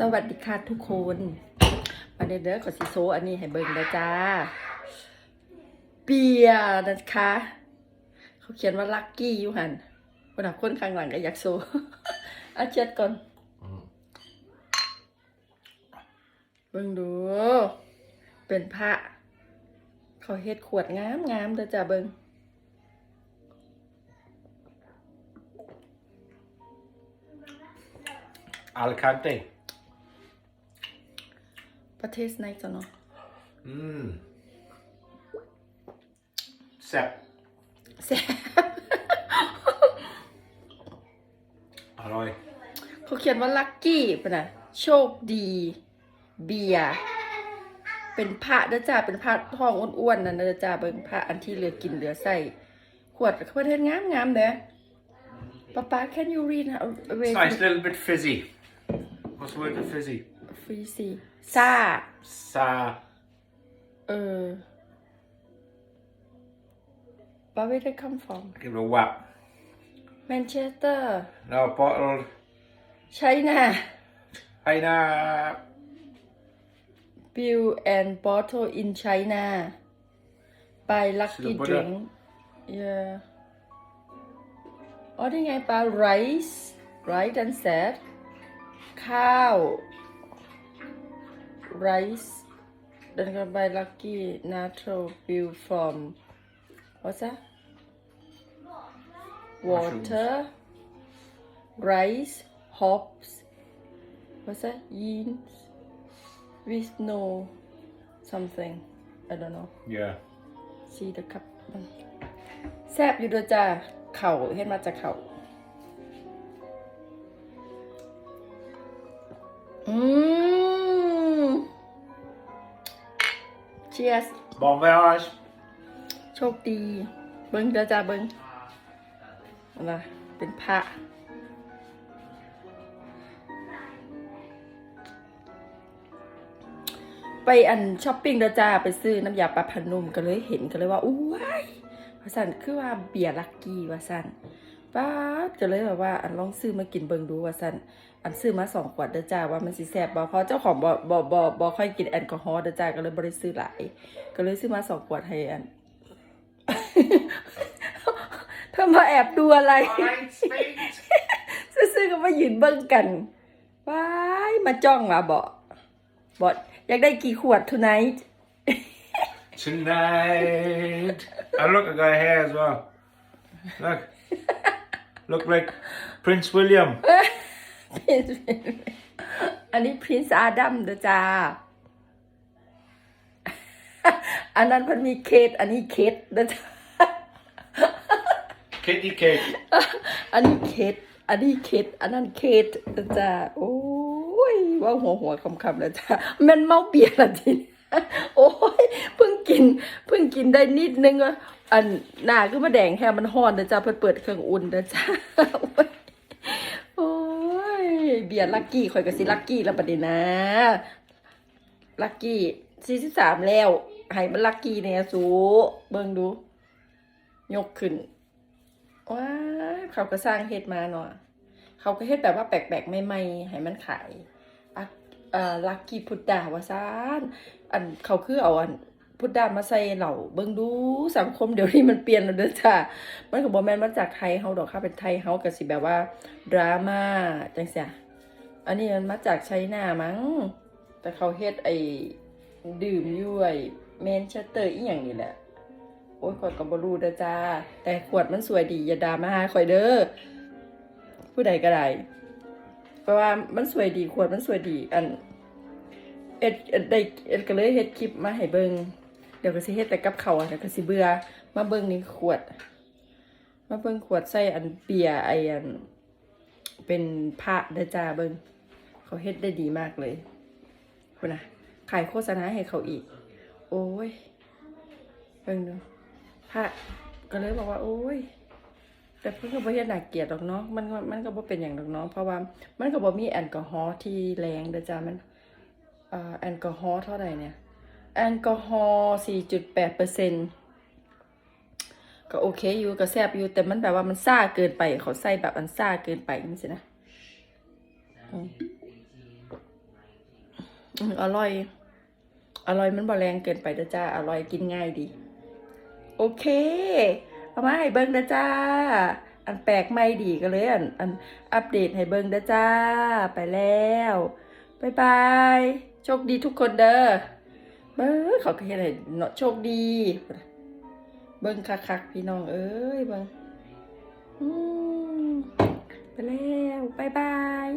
สวัสดีค่ะทุกคนมาเด้อเด้อขอสิโซอันนี้ให้เบิ่งนะจ้าเบียร์นะคะ เขาเขียนว่าลักกี้อยู่หันคนหนักคนข้างหลังก็อยากโซอาเช็ดก่อน เบิ่งดู เป็นพระ เขาเฮ็ดขวดงามงามๆเด้อจ้าเบิ่ง Alicante. ประเท ศไหนจ้ะเนาะ Mmm. Sepp. แซ่บ Alloy. เขาเขียนว่าลัคกี้ปะนะโชคดี เบียร์เป็นพระเด้อจ้าเป็นพระทองอ้วนๆนั่นเด้อจ้าเบิ่งพระอันที่เหลือกินเหลือใส่ขวดเขาเฮ็ดงามงามๆเด้อป๊าป๊า can you read how It's nice, a little bit fizzy. What's the word for fizzy? ฟรีซี ซ่า Sa. เออ Where did it come from Give it a whap. Manchester No, bottled. China Aina. Bill and bottle in China by Lucky Sila ba Drink yeah อ๋อนี่ไงปลา rice rice and sad ข้าว rice เดินกัน by Lucky Natural Bill from what's that water rice hops what's that yeast with no something I don't know Yeah. see the cup แซบอยู่ด้วยจ้าเข่าเห็นมาจากเข่า cheers Bon voyage. โชคดี เบิ้งเด้อจ้าเบิ้งอะไรเป็นพระไปอันช้อปปิ้งเด้อจ้าไปซื้อน้ำยาปลาพนุ่มก็เลยเห็นก็เลยว่าอู้ว้ายว่าสันคือว่าเบียร์ลักกี้ว่าสัน ป้าก็เลยแบบว่า อันลองซื้อมากินเบิงดูว่าสันอันซื้อมาสองขวดเด้อจ้าว่ามันสิแซ่บบ่เพราะเจ้าของบ่บ่บ่บ่ค่อยกินแอลกอฮอล์เด้อจ้าก็เลยบ่ได้ซื้อหลายก็เลยซื้อมาสองขวดให้อันเธอมาแอบดูอะไรซื้อๆก็มายืนเบิ่งกันว้ายมาจ้องอะบอกบอกอยากได้กี่ขวด tonight Tonight. And look, I got hair as well. Look. Look like Prince William. อันนี้พรินซ์อาดัมเด้อจ้า อันนั้นมันมีเคสอันนี้เคสเด้อจ้า Kitty cake. อันนี้เคสอันนี้เคสอันนั้นเคสเด้อจ้า โอ้ยว่าหัวหัวคำคำๆแล้วจ้าแมันเมาเบียร์ละทีนี้โอ้ยเพิ่งกิน เพิ่งกินได้นิดนึงอะ อันหน้าก็มาแดงแค่มันฮ้อนเด้อจ้าเพิ่นเปิดเครื่องอุ่นเด้อจ้าโอ้ยเบียร์ลักกี้ข่อยก็สิลักกี้แล้วประเด็นนะลักกี้สี่สิบสามแล้วให้มันลักกี้เนี่ยสูเบิ่งดู ยกขึ้นว้าเขาก็สร้างเฮ็ดมาเนาะเขาก็เฮ็ดแบบว่าแปลกๆใหม่ๆให้มันขายอะเอ่อลักกี้พุดดาว่าซานอันเขาคือเอาอัน พุดดามาใส่เหล่าเบิ่งดูสังคมเดี๋ยวนี้มันเปลี่ยนแล้วเด้อจ้ามันก็บ่แม่นมาจากไทยเฮาดอกค่ะเป็นไทยเฮาก็สิแบบว่าดราม่าจังซี่อันนี้มันมาจากไชน่ามั้ง แต่เขาเฮ็ดไอ้ดื่มยู่ไอ้แมนเชสเตอร์อีหยังนี่แหละ โอ้ยข่อยก็บ่รู้เด้อจ้า แต่ขวดมันสวยดีอย่าด่ามาหาข่อยเด้อผู้ใดก็ได้เพราะว่ามันสวยดีขวดมันสวยดีอันเอ็ดเอ็ดได้เอ็ดก็เลยเฮ็ดคลิปมาให้เบิ่ง ดี๋ยวก็สิเฮ็ดแต่กับเขาเดี๋ยวก็สิเบื่อมาเบิ่งนี่ขวด มาเบิ่งขวดใส่อันเบียไออัน เป็นพระเดจ้าเบิ่งเขาเฮ็ดได้ดีมากเลยคุณนะขายโฆษณาให้เขาอีก โอ้ยเบิ่งดูพระก็เลยบอกว่า โอ้ยแต่เพิ่นก็บ่เฮ็ดน่าเกลียดดอกเนาะมันมันก็บ่เป็นหยังดอกเนาะเพราะว่ามันก็บ่มีแอลกอฮอล์ที่แรงเดจ้ามันเอ่อแอลกอฮอล์เท่าไหร่เนี่ย แอลกอฮอล์4.8%ก็โอเคอยู่ก็แซ่บอยู่แต่มันแบบว่ามันซ่าเกินไป เขาใส่แบบมันซ่าเกินไปจังซี่นะอืมอร่อย อร่อยมันบ่แรงเกินไปเด้อจ้า อร่อยกินง่ายดี โอเค เอามาให้เบิ่งเด้อจ้า อันแปลกใหม่ดีก็เลยอันอันอัปเดตให้เบิ่งเด้อจ้า ไปแล้ว บ๊ายบาย โชคดีทุกคนเด้อ เบิ่งเขาก็เฮ็ดให้เนาะโชคดี เบิ้งคักๆพี่น้องเอ้ยเบิ้งไปแล้วบายบาย